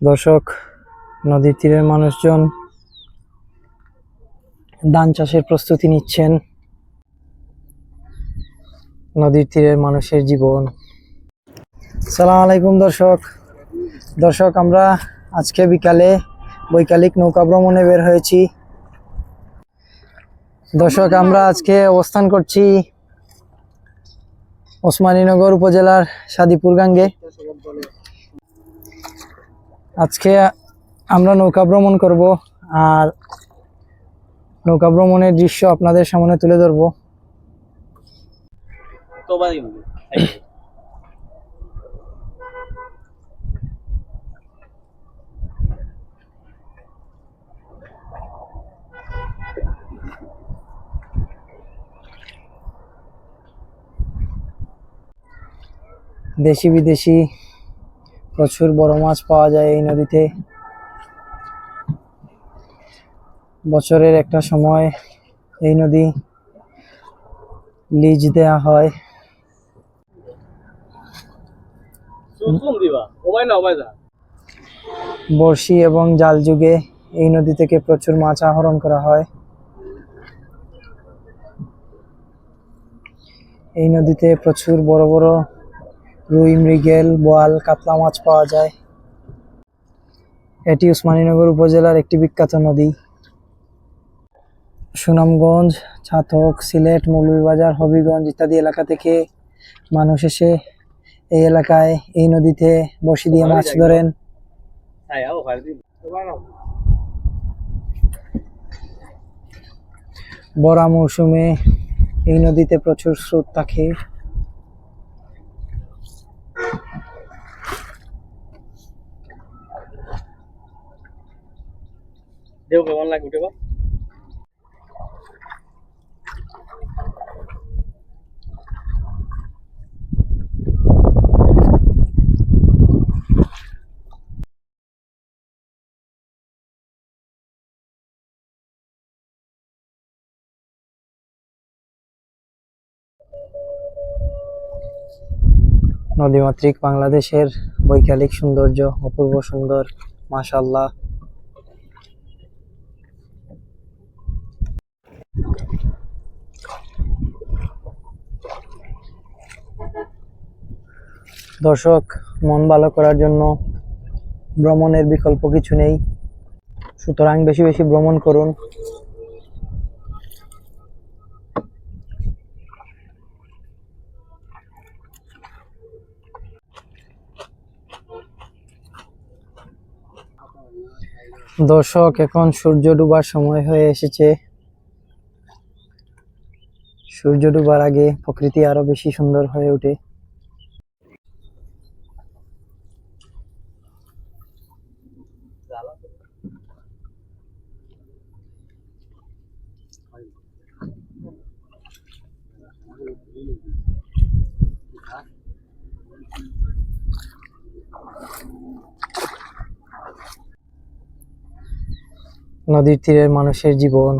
দর্শক, নদীর তীরের মানুষজন ধান চাষের প্রস্তুতি নিচ্ছেন। নদীর তীরের মানুষের জীবন। সালাম আলাইকুম দর্শক। দর্শক, আমরা আজকে বিকালে বৈকালিক নৌকা ভ্রমণে বের হয়েছি। দর্শক, আমরা আজকে অবস্থান করছি ওসমানীনগর উপজেলার সাদিপুর গাঙ্গে। আজকে আমরা নৌকা ভ্রমণ করব আর নৌকা ভ্রমণের দৃশ্য আপনাদের সামনে তুলে ধরবো। দেশি বিদেশি প্রচুর বড় মাছ পাওয়া যায় এই নদীতে। বছরের একটা সময় এই নদী লিজ দেয়া হয়। বড়শি এবং জাল যুগে এই নদী থেকে প্রচুর মাছ আহরণ করা হয়। এই নদীতে প্রচুর বড় বড় রুই, মৃগেল, বোয়াল, কাতলা মাছ পাওয়া যায়। এটি উসমানীনগর উপজেলার একটি বিখ্যাত নদী। সুনামগঞ্জ, ছাতক, সিলেট, মৌলভীবাজার, হবিগঞ্জ ইত্যাদি এলাকা থেকে মানুষ এসে এই এলাকায় এই নদীতে বসি দিয়ে মাছ ধরেন। বড়া মৌসুমে এই নদীতে প্রচুর স্রোত থাকে। কেমন লাগে উঠে নদীমাতৃক বাংলাদেশের বৈকালিক সৌন্দর্য অপূর্ব সুন্দর মাশাল্লাহ দর্শক, মন ভালো করার জন্য ভ্রমণের বিকল্প কিছু নেই। সুতরাং বেশি বেশি ভ্রমণ করুন। দর্শক, এখন সূর্য ডুবার সময় হয়ে এসেছে। সূর্য ডুবার আগে প্রকৃতি আরও বেশি সুন্দর হয়ে ওঠে। নদীর তীরের মানুষের জীবন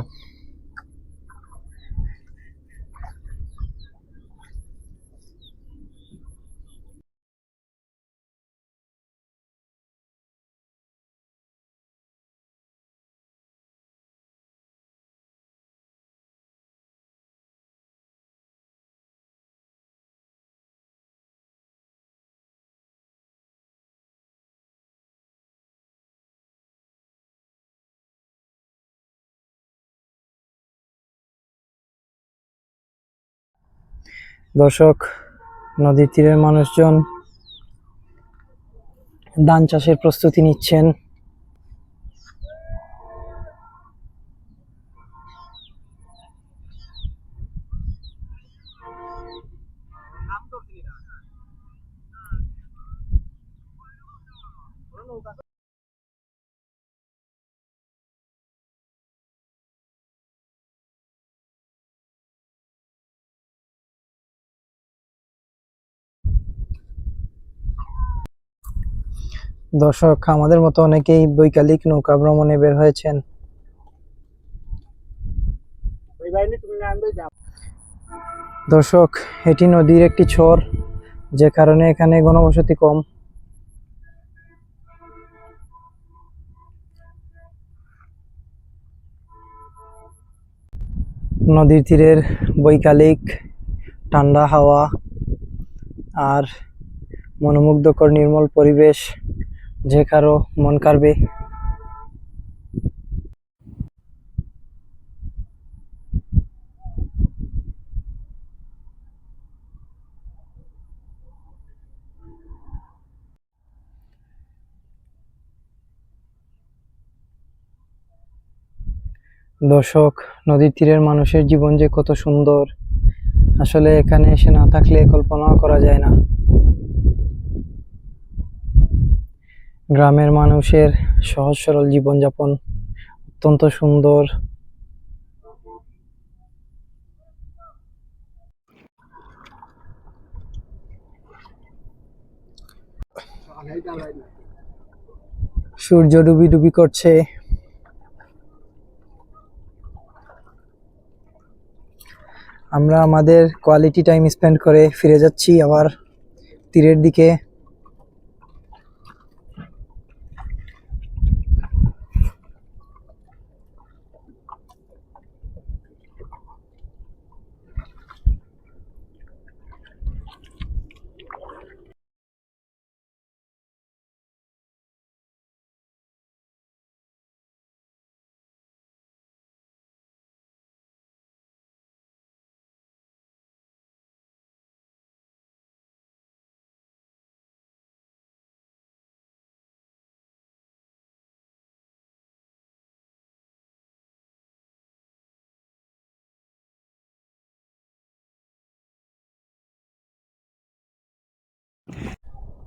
দর্শক নদীর তীরের মানুষজন ধান চাষের প্রস্তুতি নিচ্ছেন। দর্শক, আমাদের মতো অনেকেই বৈকালিক নৌকা ভ্রমণে বের হয়েছেন। দর্শক, এটি নদীর একটি ছর যে কারণে এখানে ঘনবসতি কম। নদীর তীরের বৈকালিক ঠান্ডা হাওয়া আর মনোমুগ্ধকর নির্মল পরিবেশ যে কারও মন কাড়বে। দর্শক, নদীর তীরের মানুষের জীবন যে কত সুন্দর। আসলে এখানে এসে না থাকলে কল্পনাও করা যায় না। গ্রামের মানুষের সহজ সরল জীবনযাপন অত্যন্ত সুন্দর। সূর্য ডুবি ডুবি করছে। আমরা আমাদের কোয়ালিটি টাইম স্পেন্ড করে ফিরে যাচ্ছি আবার তীরের দিকে।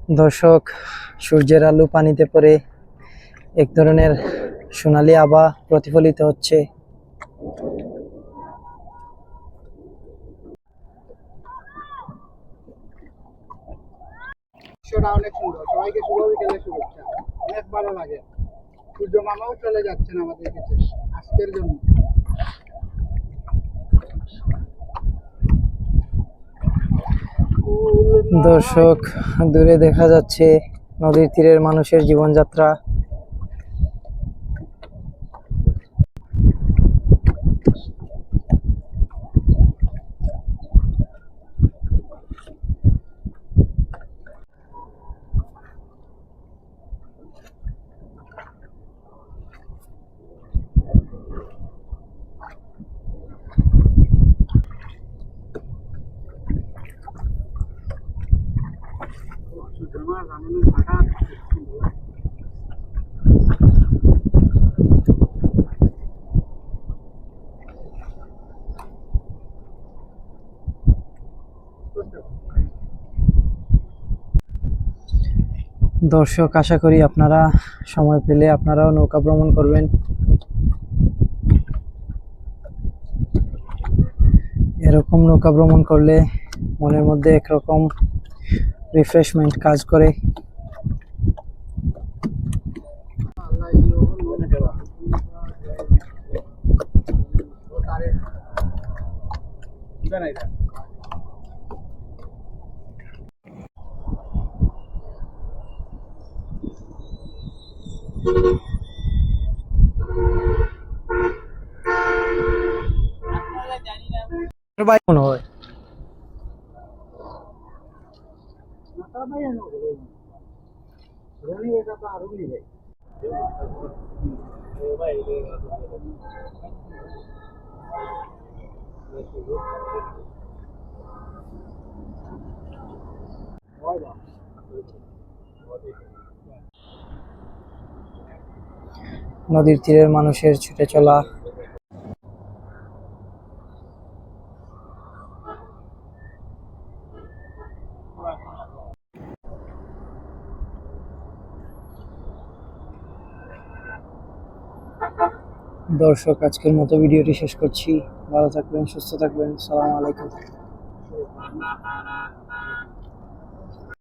দর্শক, সূর্যের আলো পানিতে পড়ে এক ধরনের সোনালি আবা প্রতিফলিত হচ্ছে। দৃশ্যটা অনেক সুন্দর। সবাইকে অনেক ভালো লাগে। সূর্য মামাও চলে যাচ্ছেন আমাদের কাছে আজকের জন্য। দর্শক দূরে দেখা যাচ্ছে নদীর তীরের মানুষের জীবনযাত্রা। দর্শক, আশা করি আপনারা সময় পেলে আপনারাও নৌকা ভ্রমণ করবেন। এরকম নৌকা ভ্রমণ করলে মনের মধ্যে একরকম রিফ্রেশমেন্ট কাজ করে। মনে হয়। নদীর তীরের মানুষের ছুটে চলা দর্শক আজকের মতো ভিডিওটি শেষ করছি। ভালো থাকবেন সুস্থ থাকবেন। সালাম আলাইকুম।